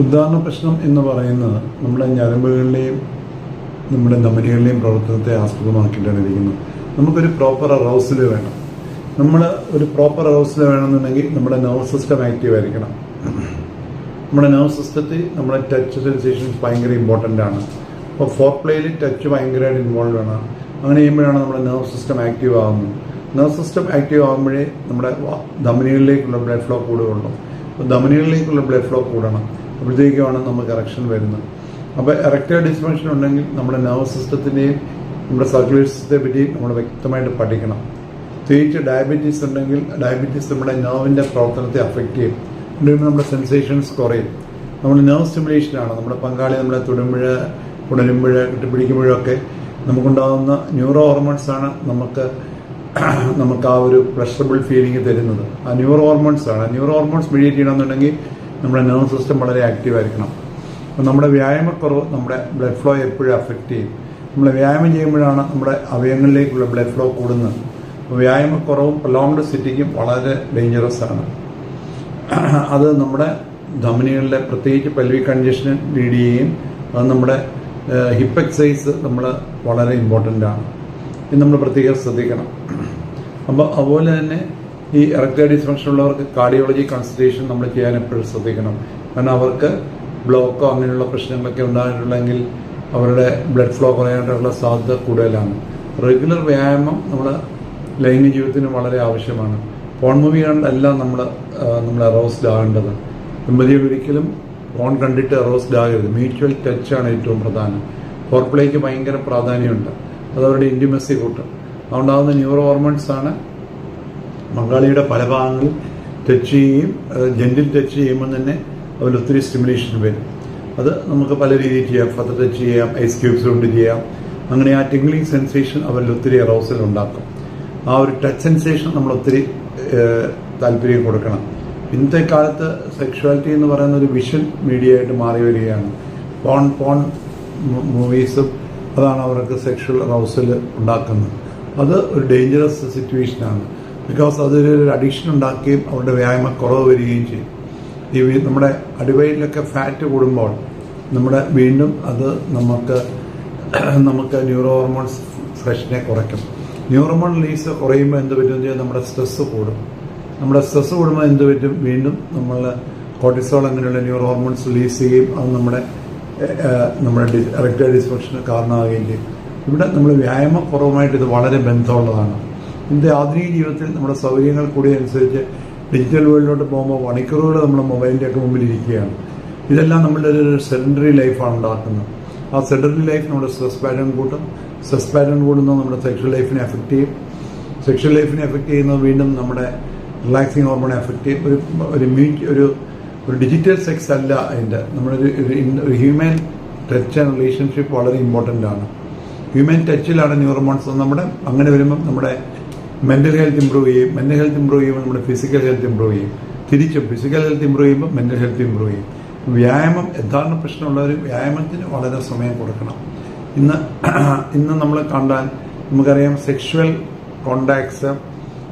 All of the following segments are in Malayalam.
ഉദാഹരണ പ്രശ്നം എന്ന് പറയുന്നത് നമ്മുടെ ഞരമ്പുകളിലെയും നമ്മുടെ ധമനികളിലെയും പ്രവർത്തനത്തെ ആസ്പദമാക്കിയിട്ടാണ് ഇരിക്കുന്നത് നമുക്കൊരു പ്രോപ്പർ അറൗസിൽ വേണം. നമ്മൾ ഒരു പ്രോപ്പർ അറൗസൽ വേണമെന്നുണ്ടെങ്കിൽ നമ്മുടെ നെർവ് സിസ്റ്റം ആക്റ്റീവ് ആയിരിക്കണം. നമ്മുടെ നെർവ് സിസ്റ്റത്തിൽ നമ്മുടെ ടച്ച് സെൻസേഷൻസ് ഭയങ്കര ഇമ്പോർട്ടന്റ് ആണ്. അപ്പോൾ ഫോർ പ്ലേയിൽ ടച്ച് ഭയങ്കരമായിട്ട് ഇൻവോൾവ് ആണ്. അങ്ങനെ ചെയ്യുമ്പോഴാണ് നമ്മുടെ നെർവ് സിസ്റ്റം ആക്റ്റീവ് ആകുന്നത് നെർവ് സിസ്റ്റം ആക്റ്റീവ് ആകുമ്പോഴേ നമ്മുടെ ധമനികളിലേക്കുള്ള ബ്ലഡ് ഫ്ലോ കൂടുകയുള്ളൂ. അപ്പോൾ ധമനികളിലേക്കുള്ള ബ്ലഡ് ഫ്ലോ കൂടണം. അപ്പോഴത്തേക്കുമാണ് നമുക്ക് ഇറക്ഷൻ വരുന്നത്. അപ്പോൾ എറക്റ്റൈൽ ഡിസ്ഫങ്ഷൻ ഉണ്ടെങ്കിൽ നമ്മുടെ നെർവ് സിസ്റ്റത്തിന്റെയും നമ്മുടെ സർക്കുലേഷൻ സിസ്റ്റത്തെ പറ്റി നമ്മൾ വ്യക്തമായിട്ട് പഠിക്കണം. പ്രത്യേകിച്ച് ഡയബറ്റീസ് ഉണ്ടെങ്കിൽ ഡയബറ്റീസ് നമ്മുടെ നെർവിന്റെ പ്രവർത്തനത്തെ അഫക്റ്റ് ചെയ്യും. അതുകൊണ്ട് നമ്മുടെ സെൻസേഷൻസ് കുറയും. നമ്മൾ നെർവ് സ്റ്റിമുലേഷനാണ് നമ്മുടെ പങ്കാളി നമ്മളെ തൊടുമ്പോൾ ഉണരുമ്പോൾ കെട്ടിപ്പിടിക്കുമ്പോഴൊക്കെ നമുക്കുണ്ടാകുന്ന ന്യൂറോ ഹോർമോൺസ് ആണ് നമുക്ക് നമുക്ക് ആ ഒരു പ്ലഷറബിൾ ഫീലിംഗ് തരുന്നത്. ആ ന്യൂറോ ഹോർമോൺസ് ആണ്. ന്യൂറോ ഹോർമോൺസ് മീഡിയേറ്റ് ചെയ്യണമെന്നുണ്ടെങ്കിൽ നമ്മുടെ നെർവ് സിസ്റ്റം വളരെ ആക്റ്റീവ് ആയിരിക്കണം. അപ്പം നമ്മുടെ വ്യായാമക്കുറവ് നമ്മുടെ ബ്ലഡ് ഫ്ലോ എപ്പോഴും അഫക്റ്റ് ചെയ്യും. നമ്മൾ വ്യായാമം ചെയ്യുമ്പോഴാണ് നമ്മുടെ അവയവങ്ങളിലേക്കുള്ള ബ്ലഡ് ഫ്ലോ കൂടുന്നത്. വ്യായാമക്കുറവും പ്രലോങ്ഡ് സിറ്റിക്കും വളരെ ഡേഞ്ചറസ് ആണ്. അത് നമ്മുടെ ധമനികളിലെ പ്രത്യേകിച്ച് പെൽവി കൺജഷന് ലീഡ് ചെയ്യുകയും അത് നമ്മുടെ ഹിപ്പ് എക്സസൈസ് നമ്മൾ വളരെ ഇമ്പോർട്ടന്റ് ആണ്. ഇത് നമ്മൾ പ്രത്യേകം ശ്രദ്ധിക്കണം. അപ്പോൾ അതുപോലെ തന്നെ ഈ ഇറക്ടേ ഡിസ്ഫങ്ഷൻ ഉള്ളവർക്ക് കാർഡിയോളജി കൺസൾട്ടേഷൻ നമ്മൾ ചെയ്യാൻ എപ്പോഴും ശ്രദ്ധിക്കണം. കാരണം അവർക്ക് ബ്ലോക്കോ അങ്ങനെയുള്ള പ്രശ്നങ്ങളൊക്കെ ഉണ്ടായിട്ടുണ്ടെങ്കിൽ അവരുടെ ബ്ലഡ് ഫ്ലോ കുറയാനുള്ള സാധ്യത കൂടുതലാണ്. റെഗുലർ വ്യായാമം നമ്മൾ ലൈംഗിക ജീവിതത്തിന് വളരെ ആവശ്യമാണ്. ഫോൺ മൂവി കണ്ടല്ല നമ്മൾ നമ്മൾ അറോസ്ഡ് ആകേണ്ടത്. ദമ്പതികൾ ഒരിക്കലും ഫോൺ കണ്ടിട്ട് അറോസ്ഡ് ആകരുത്. മ്യൂച്വൽ ടച്ചാണ് ഏറ്റവും പ്രധാനം. ഫോർപ്ലേക്ക് ഭയങ്കര പ്രാധാന്യമുണ്ട്. അത് അവരുടെ ഇന്റിമസി കൂട്ടും. അതുകൊണ്ടാകുന്ന ന്യൂറോ ഹോർമോൺസ് ആണ് പങ്കാളിയുടെ പല ഭാഗങ്ങളിൽ ടച്ച് ചെയ്യുകയും ജെന്റിൽ ടച്ച് ചെയ്യുമ്പോൾ തന്നെ അതിൽ ഒത്തിരി സ്റ്റിമുലേഷൻ വരും. അത് നമുക്ക് പല രീതിയിൽ ചെയ്യാം. ഫത്ത് ടച്ച് ചെയ്യാം ഐസ് ക്യൂബ്സ് കൊണ്ട് ചെയ്യാം. അങ്ങനെ ആ ടിംഗ്ലിംഗ് സെൻസേഷൻ അവരിൽ ഒത്തിരി അറോസൽ ഉണ്ടാക്കും. ആ ഒരു ടച്ച് സെൻസേഷൻ നമ്മൾ ഒത്തിരി താല്പര്യം കൊടുക്കണം. ഇന്നത്തെ കാലത്ത് സെക്ഷുവാലിറ്റി എന്ന് പറയുന്ന ഒരു വിഷ്വൽ മീഡിയ ആയിട്ട് മാറി വരികയാണ്. പോൺ പോൺ മൂവീസും അതാണ് അവർക്ക് സെക്ഷൽ അറൗസൽ ഉണ്ടാക്കുന്നത്. അത് ഒരു ഡേഞ്ചറസ് സിറ്റുവേഷനാണ് ബിക്കോസ് അതൊരു അഡിക്ഷൻ ഉണ്ടാക്കുകയും അവരുടെ വ്യായാമം കുറവ് വരികയും ചെയ്യും. ഈ നമ്മുടെ അടിവയിലൊക്കെ ഫാറ്റ് കൂടുമ്പോൾ നമ്മുടെ വീണ്ടും അത് നമുക്ക് നമുക്ക് ന്യൂറോ ഹോർമോൺസ് ഫ്രഷിനെ കുറയ്ക്കും. ന്യൂറോമോൺ റിലീസ് ലീസ് കുറയുമ്പോൾ എന്ത് പറ്റും വെച്ചാൽ നമ്മുടെ സ്ട്രെസ്സ് കൂടും. നമ്മുടെ സ്ട്രെസ്സ് കൂടുമ്പോൾ എന്ത് പറ്റും? വീണ്ടും നമ്മൾ കോർട്ടിസോൾ അങ്ങനെയുള്ള ന്യൂറോ ഹോർമോൺസ് റിലീസ് ചെയ്യുകയും അത് നമ്മുടെ നമ്മുടെ നമ്മുടെ ഡിസ്ഫക്ഷന് കാരണമാവുകയും ചെയ്യും. ഇവിടെ നമ്മൾ വ്യായാമക്കുറവുമായിട്ട് ഇത് വളരെ ബന്ധമുള്ളതാണ്. ഇന്നത്തെ ആധുനിക ജീവിതത്തിൽ നമ്മുടെ സൗകര്യങ്ങൾ കൂടിയതനുസരിച്ച് ഡിജിറ്റൽ വേൾഡിലോട്ട് പോകുമ്പോൾ മണിക്കൂറുകൾ നമ്മുടെ മൊബൈലിന്റെയൊക്കെ മുമ്പിൽ ഇരിക്കുകയാണ്. ഇതെല്ലാം നമ്മളുടെ ഒരു സെഡൻഡറി ലൈഫാണ് ഉണ്ടാക്കുന്നത്. ആ സെഡൻഡറി ലൈഫ് നമ്മുടെ സ്ട്രെസ് പാറ്റേൺ കൂട്ടും. സ്ട്രെസ് പാറ്റേൺ കൂടുന്നത് നമ്മുടെ സെക്ഷൽ ലൈഫിനെ എഫക്റ്റ് ചെയ്യും. സെക്ഷൽ ലൈഫിനെ എഫക്റ്റ് ചെയ്യുന്നത് വീണ്ടും നമ്മുടെ റിലാക്സിങ് ഹോർമോണെ എഫക്റ്റ് ചെയ്യും. ഒരു ഒരു മ്യൂറ്റ് ഒരു ഒരു ഡിജിറ്റൽ സെക്സ് അല്ല അതിന്റെ നമ്മളൊരു ഒരു ഹ്യൂമൻ ടച്ച് ആൻഡ് റിലേഷൻഷിപ്പ് വളരെ ഇമ്പോർട്ടന്റ് ആണ്. ഹ്യൂമൻ ടച്ചിലാണ് ന്യൂറോമോൺസ് നമ്മുടെ അങ്ങനെ വരുമ്പം നമ്മുടെ മെന്റൽ ഹെൽത്ത് ഇമ്പ്രൂവ് ചെയ്യും. മെന്റൽ ഹെൽത്ത് ഇമ്പ്രൂവ് ചെയ്യുമ്പോൾ നമ്മുടെ ഫിസിക്കൽ ഹെൽത്ത് ഇമ്പ്രൂവ് ചെയ്യും. തിരിച്ചും ഫിസിക്കൽ ഹെൽത്ത് ഇമ്പ്രൂവ് ചെയ്യുമ്പോൾ മെന്റൽ ഹെൽത്ത് ഇമ്പ്രൂവ് ചെയ്യും. വ്യായാമം യഥാർത്ഥ പ്രശ്നമുള്ളവർ വ്യായാമത്തിന് വളരെ സമയം കൊടുക്കണം. ഇന്ന് ഇന്ന് നമ്മൾ കണ്ടാൽ നമുക്കറിയാം സെക്ഷുവൽ കോണ്ടാക്ട്സ്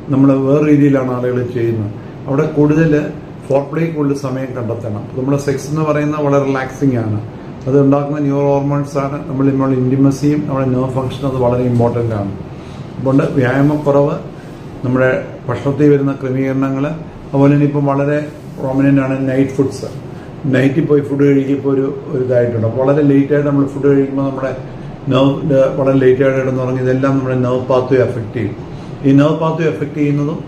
നമ്മൾ വേറെ രീതിയിലാണ് ആളുകൾ ചെയ്യുന്നത്. അവിടെ കൂടുതൽ ഫോർപ്ലേക്ക് പ്ലേ കൂടുതൽ സമയം കണ്ടെത്തണം. നമ്മുടെ സെക്സ് എന്ന് പറയുന്നത് വളരെ റിലാക്സിങ് ആണ്. അത് ഉണ്ടാക്കുന്ന ന്യൂറോ ഹോർമോൺസ് ആണ്. നമ്മൾ നമ്മുടെ ഇന്റിമസിയും നമ്മുടെ നെർവ് ഫങ്ഷനും അത് വളരെ ഇമ്പോർട്ടന്റ് ആണ്. അതുകൊണ്ട് വ്യായാമക്കുറവ് നമ്മുടെ ഭക്ഷണത്തിൽ വരുന്ന ക്രമീകരണങ്ങൾ അതുപോലെ തന്നെ ഇപ്പം വളരെ ആണ് നൈറ്റ് ഫുഡ്സ് നൈറ്റിൽ പോയി ഫുഡ് കഴിക്കുമ്പോൾ ഒരു ഇതായിട്ടുണ്ട്. അപ്പോൾ വളരെ ലേറ്റായിട്ട് നമ്മൾ ഫുഡ് കഴിക്കുമ്പോൾ നമ്മുടെ നെർവ് വളരെ ലേറ്റായിട്ട് കിടന്ന് തുടങ്ങി ഇതെല്ലാം നമ്മുടെ നെർവ് പാത്വേ എഫക്റ്റ് ചെയ്യും. ഈ നെർവ് പാത്വേ എഫക്റ്റ് ചെയ്യുന്നതും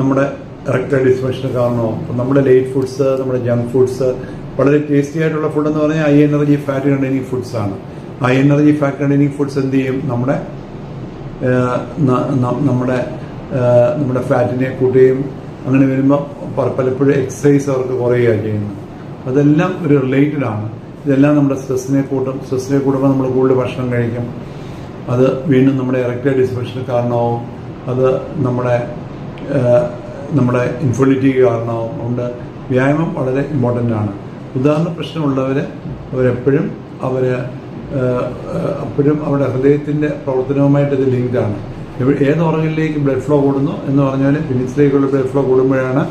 നമ്മുടെ ഇറക്ടൈൽ ഡിസ്ഫങ്ഷന് കാരണമാവും. അപ്പം നമ്മുടെ ലേറ്റ് ഫുഡ്സ് നമ്മുടെ ജങ്ക് ഫുഡ്സ് വളരെ ടേസ്റ്റി ആയിട്ടുള്ള ഫുഡ് എന്ന് പറഞ്ഞാൽ high energy fat containing foods ആണ്. High energy fat containing foods എന്ത് ചെയ്യും? നമ്മുടെ നമ്മുടെ നമ്മുടെ ഫാറ്റിനെ കൂട്ടുകയും അങ്ങനെ വരുമ്പോൾ പലപ്പോഴും എക്സസൈസ് അവർക്ക് കുറയുകയാണ് ചെയ്യുന്നത്. അതെല്ലാം ഒരു റിലേറ്റഡ് ആണ്. ഇതെല്ലാം നമ്മുടെ സ്ട്രെസ്സിനെ കൂട്ടും സ്ട്രെസ്സിനെ കൂടുമ്പോൾ നമ്മൾ കൂടുതൽ ഭക്ഷണം കഴിക്കും. അത് വീണ്ടും നമ്മുടെ ഇറക്റ്റൈൽ ഡിസ്ഫങ്ഷന് കാരണമാവും. അത് നമ്മുടെ നമ്മുടെ ഇൻഫെർട്ടിലിറ്റിക്ക് കാരണമാവും. അതുകൊണ്ട് വ്യായാമം വളരെ ഇമ്പോർട്ടന്റ് ആണ്. ഉദാഹരണ പ്രശ്നമുള്ളവർ അവരെപ്പോഴും അവർ അപ്പോഴും അവരുടെ ഹൃദയത്തിന്റെ പ്രവർത്തനവുമായിട്ട് ഇത് ലിങ്ക്ഡ് ആണ്. ഏത് ഓർഗനിലേക്ക് ബ്ലഡ് ഫ്ലോ കൂടുന്നു എന്ന് പറഞ്ഞാൽ പിന്നിസിലേക്കുള്ള ബ്ലഡ് ഫ്ലോ കൂടുമ്പോഴാണ്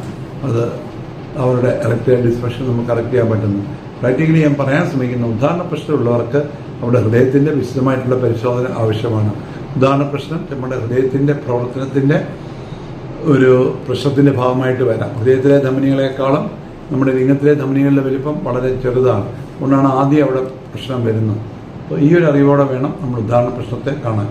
അത് അവരുടെ ഇറക്റ്റൈൽ ഡിസ്ഫങ്ഷൻ നമുക്ക് കറക്റ്റ് ചെയ്യാൻ പറ്റുന്നത്. പ്രാക്ടിക്കലി ഞാൻ പറയാൻ ശ്രമിക്കുന്ന ഉദാഹരണ പ്രശ്നമുള്ളവർക്ക് അവിടെ ഹൃദയത്തിന്റെ വിശദമായിട്ടുള്ള പരിശോധന ആവശ്യമാണ്. ഉദാഹരണ പ്രശ്നം നമ്മുടെ ഹൃദയത്തിന്റെ പ്രവർത്തനത്തിന്റെ ഒരു പ്രശ്നത്തിന്റെ ഭാഗമായിട്ട് വരാം. ഹൃദയത്തിലെ ധമനികളെക്കാളും നമ്മുടെ ലിംഗത്തിലെ ധമനികളുടെ വലിപ്പം വളരെ ചെറുതാണ്. അതുകൊണ്ടാണ് ആദ്യം അവിടെ പ്രശ്നം വരുന്നത്. അപ്പോൾ ഈ ഒരു അറിവോടെ വേണം നമ്മൾ ഉദാഹരണ പ്രശ്നത്തെ കാണാൻ.